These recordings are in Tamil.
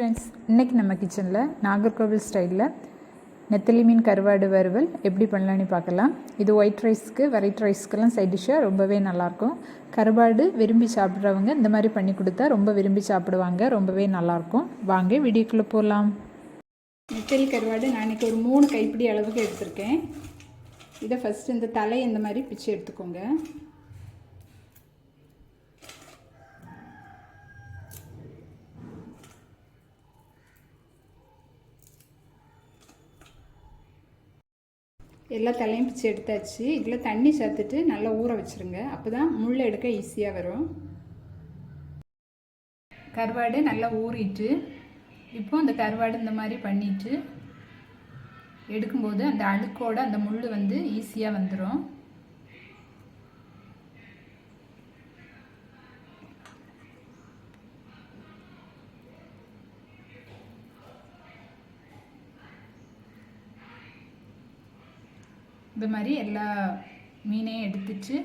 ஃப்ரெண்ட்ஸ் இன்றைக்கி நம்ம கிச்சனில் நாகர்கோவில் ஸ்டைலில் நெத்தலி மீன் கருவாடு வறுவல் எப்படி பண்ணலான்னு பார்க்கலாம். இது ஒயிட் ரைஸ்க்கு வெரைட் ரைஸ்க்கெல்லாம் சைட் டிஷ்ஷாக ரொம்பவே நல்லாயிருக்கும் கருவாடு விரும்பி சாப்பிட்றவங்க இந்த மாதிரி பண்ணி கொடுத்தா ரொம்ப விரும்பி சாப்பிடுவாங்க ரொம்பவே நல்லாயிருக்கும் வாங்க வீடியோக்குள்ளே போகலாம் நெத்தலி கருவாடு நான் இன்றைக்கி ஒரு மூணு கைப்பிடி அளவுக்கு எடுத்திருக்கேன். இதை ஃபஸ்ட்டு இந்த தலை இந்த மாதிரி பிச்சு எடுத்துக்கோங்க. எல்லா தலையும் பிச்சு எடுத்தாச்சு. இதில் தண்ணி சேர்த்துட்டு நல்லா ஊற வச்சுருங்க. அப்போ தான் முள் எடுக்க ஈஸியாக வரும். கருவாடு நல்லா ஊறிட்டு இப்போ அந்த கருவாடு இந்த மாதிரி பண்ணிட்டு எடுக்கும்போது அந்த அழுக்கோட அந்த முள் வந்து ஈஸியாக வந்துடும் இது மாதிரி எல்லா மீனையும் எடுத்துட்டு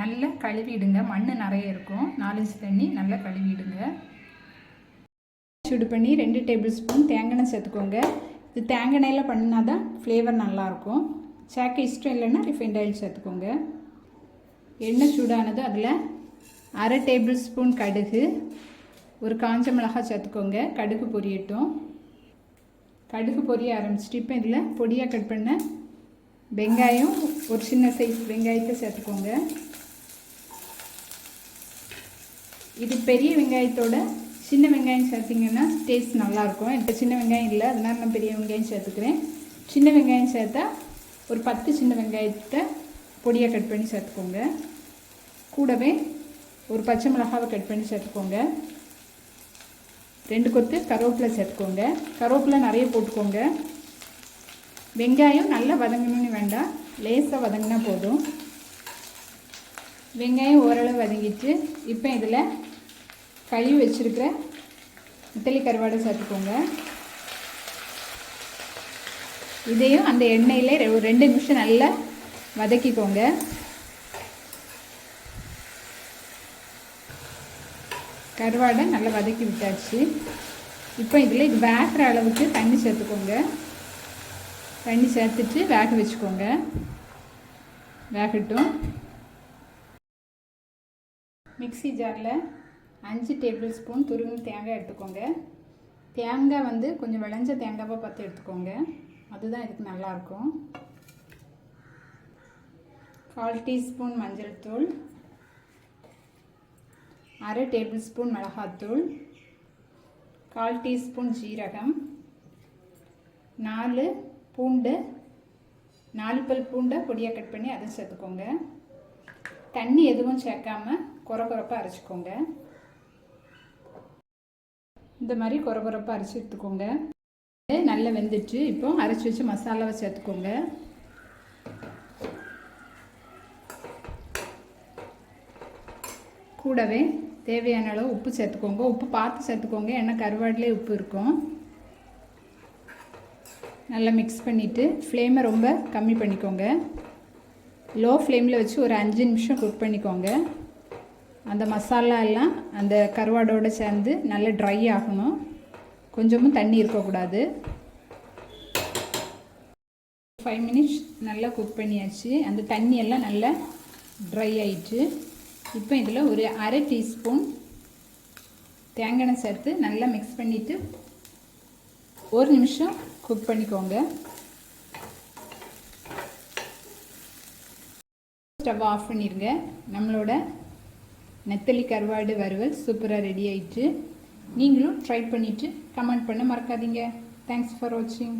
நல்லா கழுவிடுங்க. மண் நிறைய இருக்கும். நாலஞ்சு தண்ணி நல்லா கழுவிடுங்க. சூடு பண்ணி ரெண்டு டேபிள் ஸ்பூன் தேங்காய் சேர்த்துக்கோங்க. இது தேங்காய் பண்ணால் தான் ஃப்ளேவர் நல்லாயிருக்கும் சேர்க்க இஷ்டம் இல்லைன்னா ரிஃபைண்ட் ஆயில் சேர்த்துக்கோங்க. எண்ணெய் சூடானது அதில் அரை டேபிள் ஸ்பூன் கடுகு ஒரு காஞ்ச மிளகாய் சேர்த்துக்கோங்க. கடுகு பொரியட்டும். கடுகு பொரிய ஆரம்பிச்சிட்டு இப்போ இதில் பொடியாக கட் பண்ண வெங்காயம் ஒரு சின்ன சைஸ் வெங்காயத்தை சேர்த்துக்கோங்க. இது பெரிய வெங்காயத்தோட சின்ன வெங்காயம் சேர்த்திங்கன்னா டேஸ்ட் நல்லாயிருக்கும். இப்போ சின்ன வெங்காயம் இல்லை அதனால் நான் பெரிய வெங்காயம் சேர்த்துக்கிறேன். சின்ன வெங்காயம் சேர்த்தா ஒரு பத்து சின்ன வெங்காயத்தை பொடியாக கட் பண்ணி சேர்த்துக்கோங்க. கூடவே ஒரு பச்சை மிளகாவை கட் பண்ணி சேர்த்துக்கோங்க. ரெண்டு கொத்து கருவேப்பிலை சேர்த்துக்கோங்க. கருவேப்பிலை நிறைய போட்டுக்கோங்க. வெங்காயம் நல்லா வதங்கணும்னு வேண்டாம். லேசாக வதங்கினா போதும். வெங்காயம் ஓரளவு வதங்கிட்டு இப்போ இதில் கழுவி வச்சுருக்கிற இத்தலி கருவாடை சேர்த்துக்கோங்க. இதையும் அந்த எண்ணெயில் ஒரு ரெண்டு நிமிஷம் நல்லா வதக்கிக்கோங்க. கருவாடை நல்லா வதக்கி விட்டாச்சு. இப்போ இதில் இது வேகிற அளவுக்கு தண்ணி சேர்த்துக்கோங்க. தண்ணி சேர்த்துட்டு வேக வச்சுக்கோங்க. வேகட்டும். மிக்சி ஜாரில் அஞ்சு டேபிள் ஸ்பூன் துருவின தேங்காய் எடுத்துக்கோங்க. தேங்காய் வந்து கொஞ்சம் விளைஞ்ச தேங்காவாக பார்த்து எடுத்துக்கோங்க. அதுதான் இதுக்கு நல்லாயிருக்கும். கால் டீஸ்பூன் மஞ்சள் தூள். அரை டேபிள் ஸ்பூன் மிளகாத்தூள் கால் டீஸ்பூன் ஜீரகம். நாலு பூண்டு நாலு பல் பூண்டை பொடியாக கட் பண்ணி அதை சேர்த்துக்கோங்க. தண்ணி எதுவும் சேர்க்காமல் குறை குறைப்பாக அரைச்சிக்கோங்க. இந்த மாதிரி குறை குறைப்பாக அரைச்சி எடுத்துக்கோங்க. நல்லா வெந்துட்டு இப்போ அரைச்சி வச்சு மசாலாவை சேர்த்துக்கோங்க. கூடவே தேவையான அளவு உப்பு சேர்த்துக்கோங்க. உப்பு பார்த்து சேர்த்துக்கோங்க. ஏன்னா கருவாடிலே உப்பு இருக்கும். நல்லா மிக்ஸ் பண்ணிவிட்டு ஃப்ளேமை ரொம்ப கம்மி பண்ணிக்கோங்க. லோ ஃப்ளேமில் வச்சு ஒரு அஞ்சு நிமிஷம் குக் பண்ணிக்கோங்க. அந்த மசாலா எல்லாம் அந்த கருவாடோடு சேர்ந்து நல்லா ட்ரை ஆகணும். கொஞ்சமும் தண்ணி இருக்கக்கூடாது. ஃபைவ் மினிட்ஸ் நல்லா குக் பண்ணியாச்சு. அந்த தண்ணியெல்லாம் நல்லா ட்ரை ஆயிடுச்சு இப்போ இதில் ஒரு அரை டீஸ்பூன் தேங்காய் சேர்த்து நல்லா மிக்ஸ் பண்ணிவிட்டு ஒரு நிமிஷம் குக் பண்ணிக்கோங்க. ஸ்டவ் ஆஃப் பண்ணிடுங்க நம்மளோட நெத்தலி கருவாடு வறுவல் சூப்பராக ரெடி ஆயிடுச்சு. நீங்களும் ட்ரை பண்ணிவிட்டு கமெண்ட் பண்ண மறக்காதீங்க. தேங்க்ஸ் ஃபார் வாட்சிங்